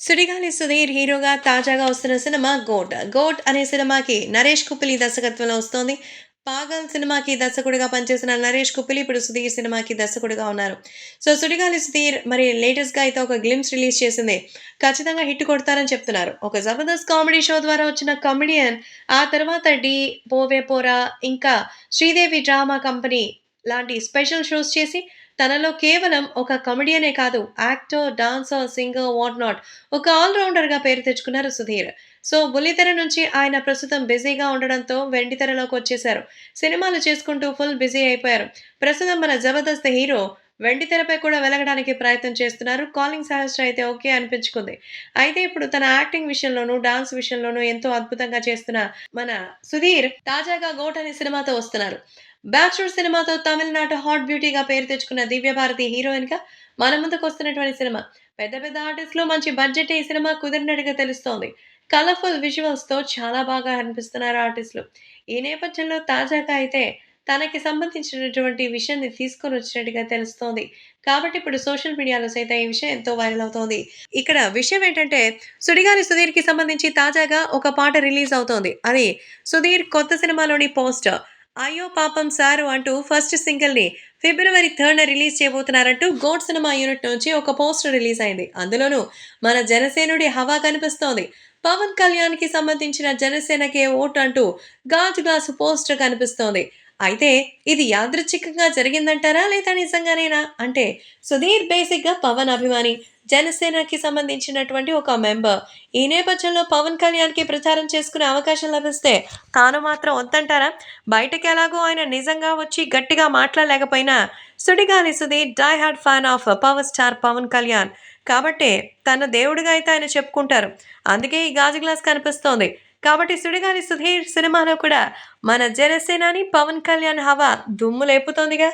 సుడిగాలి సుధీర్ హీరోగా తాజాగా వస్తున్న సినిమా గోట్. గోట్ అనే సినిమాకి నరేష్ కుప్పిలి దర్శకత్వంలో వస్తోంది. పాగల్ సినిమాకి దర్శకుడిగా పనిచేసిన నరేష్ కుప్పిలి ఇప్పుడు సుధీర్ సినిమాకి దర్శకుడిగా ఉన్నారు. సో సుడిగాలి సుధీర్ మరి లేటెస్ట్గా అయితే ఒక గ్లిమ్స్ రిలీజ్ చేసింది. ఖచ్చితంగా హిట్ కొడతారని చెప్తున్నారు. ఒక జబర్దస్త్ కామెడీ షో ద్వారా వచ్చిన కామెడియన్ ఆ తర్వాత డి పోవే పోరా ఇంకా శ్రీదేవి డ్రామా కంపెనీ లాంటి స్పెషల్ షోస్ చేసి తనలో కేవలం ఒక కమెడియనే కాదు actor dancer singer what not ఒక ఆల్రౌండర్గా పేరు తెచ్చుకున్నారు సుధీర్. సో బుల్లితెర నుంచి ఆయన ప్రస్తుతం బిజీగా ఉండడంతో వెండితెరలోకి వచ్చేశారు. సినిమాలు చేసుకుంటూ ఫుల్ బిజీ అయిపోయారు. ప్రస్తుతం మన జబర్దస్త్ హీరో వెండితెరపై కూడా వెలగడానికి ప్రయత్నం చేస్తున్నారు. కాలింగ్ సహస్ర అయితే ఓకే అనిపించుకుంది. అయితే ఇప్పుడు తన యాక్టింగ్ విషయంలోనూ డాన్స్ విషయంలోనూ ఎంతో అద్భుతంగా చేస్తున్న మన సుధీర్ తాజాగా గోట్ అనే సినిమాతో వస్తున్నారు. బ్యాచులర్ సినిమాతో తమిళనాడు హాట్ బ్యూటీగా పేరు తెచ్చుకున్న దివ్య భారతి హీరోయిన్గా మన ముందుకు వస్తున్నటువంటి సినిమా. పెద్ద పెద్ద ఆర్టిస్టులు మంచి బడ్జెట్ ఈ సినిమా కుదిరినట్టుగా తెలుస్తోంది. కలర్ఫుల్ విజువల్స్తో చాలా బాగా అనిపిస్తున్నారు ఆర్టిస్టులు. ఈ నేపథ్యంలో తాజాగా అయితే తనకి సంబంధించినటువంటి విషయాన్ని తీసుకొని వచ్చినట్టుగా తెలుస్తోంది. కాబట్టి ఇప్పుడు సోషల్ మీడియాలో సైతం ఈ విషయం ఎంతో వైరల్ అవుతోంది. ఇక్కడ విషయం ఏంటంటే సుడిగాలి సుధీర్కి సంబంధించి తాజాగా ఒక పాట రిలీజ్ అవుతోంది. అది సుధీర్ కొత్త సినిమాలోని పోస్టర్. అయ్యో పాపం సారు అంటూ ఫస్ట్ సింగిల్ని ఫిబ్రవరి థర్డ్న రిలీజ్ చేయబోతున్నారంటూ గోడ్ సినిమా యూనిట్ నుంచి ఒక పోస్టర్ రిలీజ్ అయింది. అందులోనూ మన జనసేనుడి హవా కనిపిస్తోంది. పవన్ కళ్యాణ్కి సంబంధించిన జనసేనకే ఓటు అంటూ గాజు గాజు పోస్టర్ కనిపిస్తోంది. అయితే ఇది యాదృచ్ఛికంగా జరిగిందంటారా లేదా నిజంగానేనా? అంటే సుధీర్ బేసిక్గా పవన్ అభిమాని జనసేనకి సంబంధించినటువంటి ఒక మెంబర్. ఈ నేపథ్యంలో పవన్ కళ్యాణ్కి ప్రచారం చేసుకునే అవకాశం లభిస్తే తాను మాత్రం వద్దంటారా? బయటకు ఎలాగో ఆయన నిజంగా వచ్చి గట్టిగా మాట్లాడలేకపోయినా Sudigali Sudheer die hard fan of power star Pawan Kalyan కాబట్టే తన దేవుడిగా అయితే ఆయన చెప్పుకుంటారు. అందుకే ఈ గాజు గ్లాస్ కనిపిస్తోంది. కాబట్టి సుడిగాలి సుధీర్ సినిమాలో కూడా మన జనసేనాని పవన్ కళ్యాణ్ హవా దుమ్ము లేపుతోందిగా.